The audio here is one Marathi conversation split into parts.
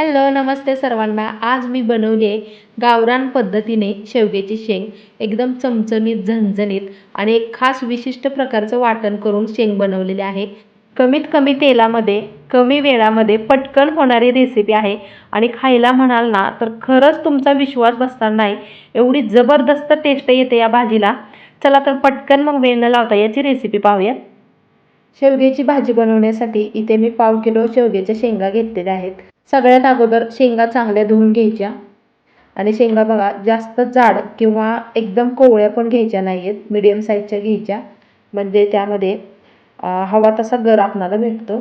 हॅलो नमस्ते सर्वांना. आज मी बनवली आहे गावरान पद्धतीने शेवग्याची शेंग. एकदम चमचमीत झणझणीत आणि एक खास विशिष्ट प्रकारचं वाटण करून शेंग बनवलेली आहे. कमीत कमी तेलामध्ये कमी वेळामध्ये पटकन होणारी रेसिपी आहे. आणि खायला म्हणाल ना तर खरंच तुमचा विश्वास बसणार नाही. एवढी जबरदस्त टेस्ट येते या भाजीला. चला तर पटकन मग वेळ न लावता याची रेसिपी पाहूया शेवग्याची भाजी बनवण्यासाठी इथे मी पाव किलो शेवग्याच्या शेंगा घेतलेल्या आहेत. सगळ्यात अगोदर शेंगा चांगल्या धुवून घ्यायच्या. आणि शेंगा बघा जास्त जाड किंवा एकदम कोवळ्या पण घ्यायच्या नाही आहेत मिडियम साईजच्या घ्यायच्या. म्हणजे त्यामध्ये हवा तसा गर आपणाला भेटतो.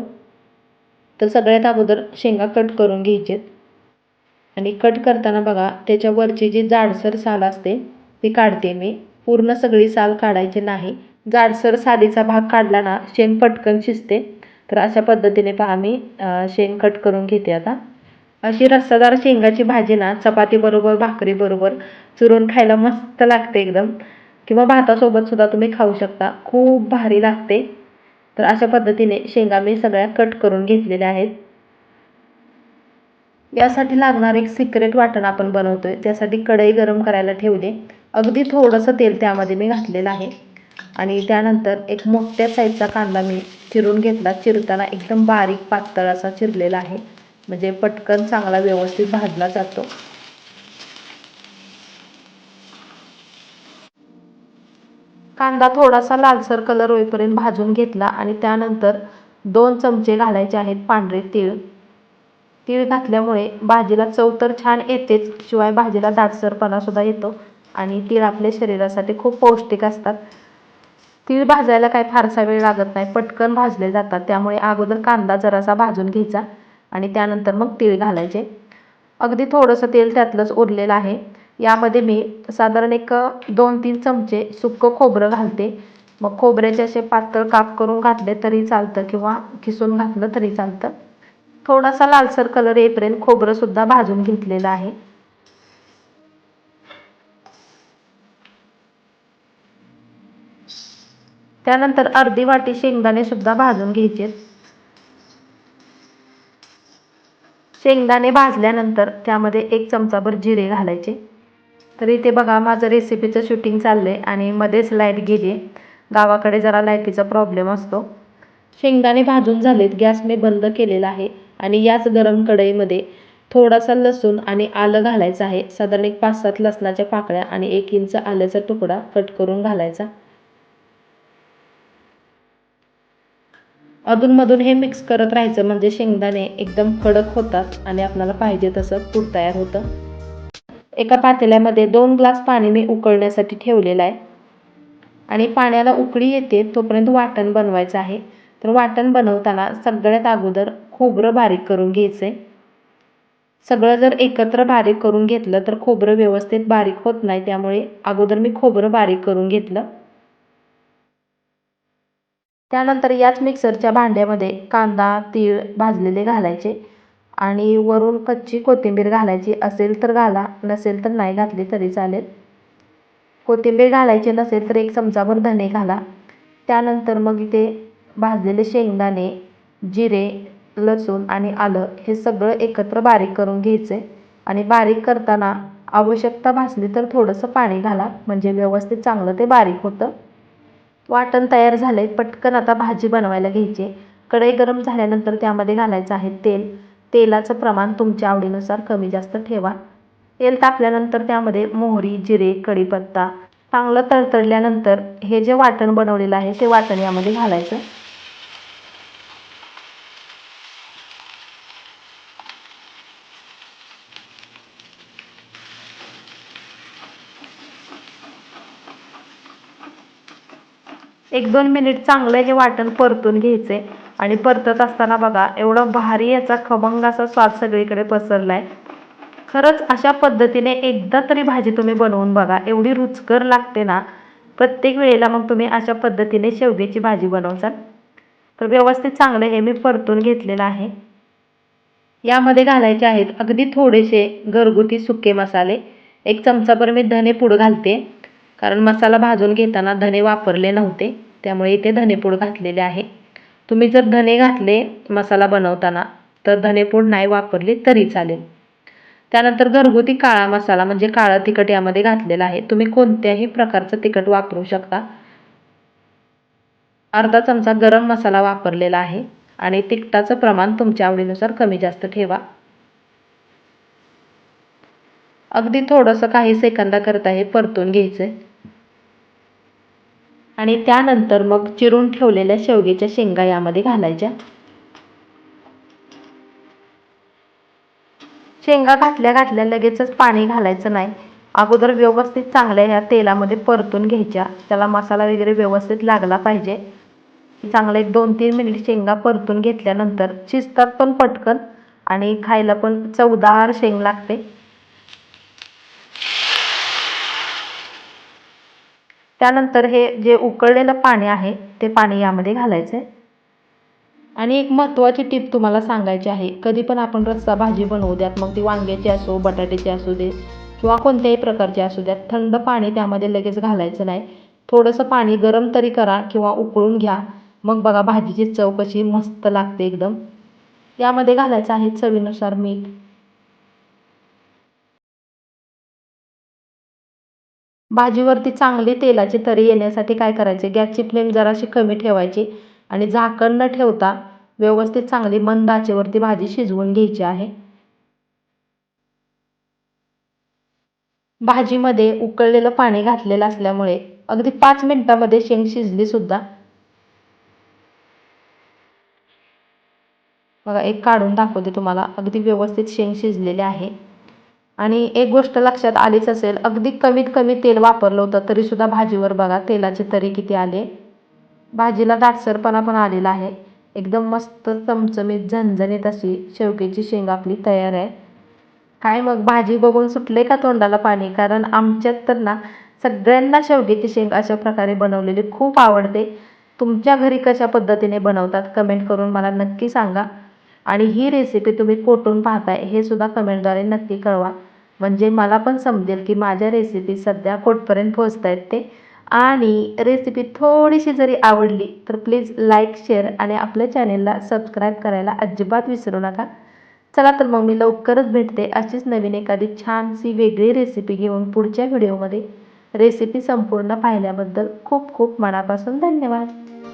तर सगळ्यात अगोदर शेंगा कट करून घ्यायचेत. आणि कट करताना बघा त्याच्यावरची जी जाडसर साल असते ती काढते मी. पूर्ण सगळी साल काढायची नाही. जाडसर सालीचा भाग काढला ना शेंग पटकन शिजते. तर अशा पद्धतीने पहा मी शेंग कट करून घेते आता. अशी रस्सादार शेंगाची भाजी ना चपातीबरोबर भाकरीबरोबर चुरून खायला मस्त लागते एकदम. किंवा भातासोबत सुद्धा तुम्ही खाऊ शकता. खूप भारी लागते. तर अशा पद्धतीने शेंगा मी सगळ्या कट करून घेतलेल्या आहेत. यासाठी लागणार एक सिक्रेट वाटण आपण बनवतोय. त्यासाठी कढई गरम करायला ठेवले. अगदी थोडंसं तेल त्यामध्ये मी घातलेलं आहे. आणि त्यानंतर एक मोठ्या साईजचा कांदा मी चिरून घेतला. चिरताना एकदम बारीक पातळ असा चिरलेला आहे. म्हणजे पटकन चांगला व्यवस्थित भाजला जातो. कांदा थोडासा लालसर कलर होईपर्यंत भाजून घेतला आणि त्यानंतर दोन चमचे घालायचे आहेत पांढरे तीळ. तीळ घातल्यामुळे भाजीला चव तर छान येतेच शिवाय भाजीला दाटसरपणा सुद्धा येतो आणि तीळ आपल्या शरीरासाठी खूप पौष्टिक असतात. ती भाजायला काय फारसा वेळ लागत नाही. पटकन भाजले जातात. त्यामुळे अगोदर कांदा जरासा भाजून घ्यायचा आणि त्यानंतर मग तीळ घालायचे. अगदी थोडंसं तेल त्यातलंच उरलेलं आहे. यामध्ये मी साधारण एक दोन तीन चमचे सुक्कं खोबरं घालते. मग खोबऱ्याचे असे पातळ काप करून घातले तरी चालतं किंवा खिसून घातलं तरी चालतं. थोडासा लालसर कलर येईपर्यंत खोबरंसुद्धा भाजून घेतलेलं आहे. त्यानंतर अर्धी वाटी शेंगदाणे सुद्धा भाजून घ्यायचे. शेंगदाणे भाजल्यानंतर त्यामध्ये एक चमचाभर जिरे घालायचे. तर इथे बघा माझं रेसिपीचं शूटिंग चाललं आहे आणि मध्येच लाइट गेली आहे गावाकडे जरा लाईटीचा प्रॉब्लेम असतो. शेंगदाणे भाजून झालेत गॅस मी बंद केलेला आहे आणि याच गरम कढईमध्ये थोडासा लसूण आणि आलं घालायचं आहे. साधारण एक पाच सात लसणाच्या पाकळ्या आणि एक इंच आल्याचा तुकडा कट करून घालायचा. अधूनमधून हे मिक्स करत राहायचं. म्हणजे शेंगदाणे एकदम कडक होतात आणि आपल्याला पाहिजे तसं तूर तयार होतं. एका पातेल्यामध्ये दोन ग्लास पाणी मी उकळण्यासाठी ठेवलेलं आहे. आणि पाण्याला उकळी येते तोपर्यंत वाटण बनवायचं आहे. तर वाटण बनवताना सगळ्यात अगोदर खोबरं बारीक करून घ्यायचं. आहे सगळं जर एकत्र बारीक करून घेतलं तर खोबरं व्यवस्थित बारीक होत नाही. त्यामुळे अगोदर मी खोबरं बारीक करून घेतलं. त्यानंतर याच मिक्सरच्या भांड्यामध्ये कांदा तीळ भाजलेले घालायचे आणि वरून कच्ची कोथिंबीर घालायची. असेल तर घाला नसेल तर नाही घातली तरी चालेल. कोथिंबीर घालायची नसेल तर एक चमचाभर धणे घाला. त्यानंतर मग इथे भाजलेले शेंगदाणे जिरे लसूण आणि आलं हे सगळं एकत्र बारीक करून घ्यायचे आणि बारीक करताना आवश्यकता भासली तर थोडंसं पाणी घाला. म्हणजे व्यवस्थित चांगलं ते बारीक होतं. वाटण तयार झालं आहे पटकन आता भाजी बनवायला घ्यायची आहे. कढई गरम झाल्यानंतर त्यामध्ये घालायचं आहे तेल. तेलाचं प्रमाण तुमच्या आवडीनुसार कमी जास्त ठेवा. तेल तापल्यानंतर त्यामध्ये मोहरी जिरे कढीपत्ता चांगलं तडतडल्यानंतर हे जे वाटण बनवलेलं आहे ते वाटण यामध्ये घालायचं. एक दोन मिनिट चांगलं हे वाटण परतून घ्यायचे आणि परतत असताना बघा एवढा भारी याचा खमंग असा स्वाद सगळीकडे पसरला आहे खरंच अशा पद्धतीने एकदा तरी भाजी तुम्ही बनवून बघा. एवढी रुचकर लागते ना प्रत्येक वेळेला मग तुम्ही अशा पद्धतीने शेवग्याची भाजी बनवसाल. तर व्यवस्थित चांगलं हे मी परतून घेतलेलं आहे. यामध्ये घालायचे आहेत अगदी थोडेसे घरगुती सुके मसाले. एक चमचाभर मी धने पूड घालते. कारण मसाला भाजून घेताना धने वापरले नव्हते त्यामुळे इथे धनेपूड घातलेले आहे. तुम्ही जर धने घातले मसाला बनवताना तर धनेपूड नाही वापरली तरी चालेल. त्यानंतर घरगुती काळा मसाला म्हणजे काळं तिखट यामध्ये घातलेला आहे. तुम्ही कोणत्याही प्रकारचं तिखट वापरू शकता. अर्धा चमचा गरम मसाला वापरलेला आहे आणि तिखटाचं प्रमाण तुमच्या आवडीनुसार कमी जास्त ठेवा. अगदी थोडंसं काही सेकंदाकरता हे परतून घ्यायचं आहे आणि त्यानंतर मग चिरून ठेवलेल्या शेवग्याच्या शेंगा यामध्ये घालायच्या. शेंगा घातल्या घातल्या लगेचच पाणी घालायचं नाही. अगोदर व्यवस्थित चांगल्या ह्या तेलामध्ये परतून घ्यायच्या. त्याला मसाला वगैरे व्यवस्थित लागला पाहिजे. चांगलं एक दोन तीन मिनिट शेंगा परतून घेतल्यानंतर शिजतात पण पटकन आणि खायला पण चवदार शेंग लागते. त्यानंतर हे जे उकळलेलं पाणी आहे ते पाणी यामध्ये घालायचं आहे. आणि एक महत्त्वाची टीप तुम्हाला सांगायची आहे कधी पण आपण रस्सा भाजी बनवू द्यात मग ती वांग्याची असो बटाट्याची असू दे किंवा कोणत्याही प्रकारची असू द्यात थंड पाणी त्यामध्ये लगेच घालायचं नाही. थोडंसं पाणी गरम तरी करा किंवा उकळून घ्या. मग बघा भाजीची चव कशी मस्त लागते एकदम. यामध्ये घालायचं आहे चवीनुसार मीठ. भाजीवरती चांगली तेलाची तरी येण्यासाठी काय करायचे? गॅसची फ्लेम जराशी कमी ठेवायची आणि झाकण न ठेवता व्यवस्थित चांगली मंद आचेवरती भाजी शिजवून घ्यायची आहे. भाजीमध्ये उकळलेलं पाणी घातलेलं असल्यामुळे अगदी पाच मिनटामध्ये शेंग शिजली सुद्धा. बघा एक काढून दाखवते तुम्हाला. अगदी व्यवस्थित शेंग शिजलेले आहे. आणि एक गोष्ट लक्षात आलीच असेल अगदी कमीत कमी तेल वापरलं होतं तरीसुद्धा भाजीवर बघा तेलाचे तरी किती आले? भाजीला दाटसरपणा पण आलेला आहे. एकदम मस्त चमचमीत झणझणीत अशी शेवग्याची शेंग आपली तयार आहे. काय मग भाजी बघून सुटले का तोंडाला पाणी? कारण आमच्यात तर ना सगळ्यांना शेवग्याची शेंग अशा प्रकारे बनवलेली खूप आवडते. तुमच्या घरी कशा पद्धतीने बनवतात कमेंट करून मला नक्की सांगा. आणि ही रेसिपी तुम्ही कोठून पाहताय हे सुद्धा कमेंटद्वारे नक्की कळवा. म्हणजे मला पण समजेल की माझ्या रेसिपी सध्या कुठपर्यंत पोहोचत आहेत ते. आणि रेसिपी थोडीशी जरी आवडली तर प्लीज लाईक शेअर आणि आपल्या चॅनेलला सबस्क्राईब करायला अजिबात विसरू नका. चला तर मग मी लवकरच भेटते अशीच नवीन एखादी छानशी वेगळी रेसिपी घेऊन पुढच्या व्हिडिओमध्ये रेसिपी संपूर्ण पाहिल्याबद्दल खूप खूप मनापासून धन्यवाद.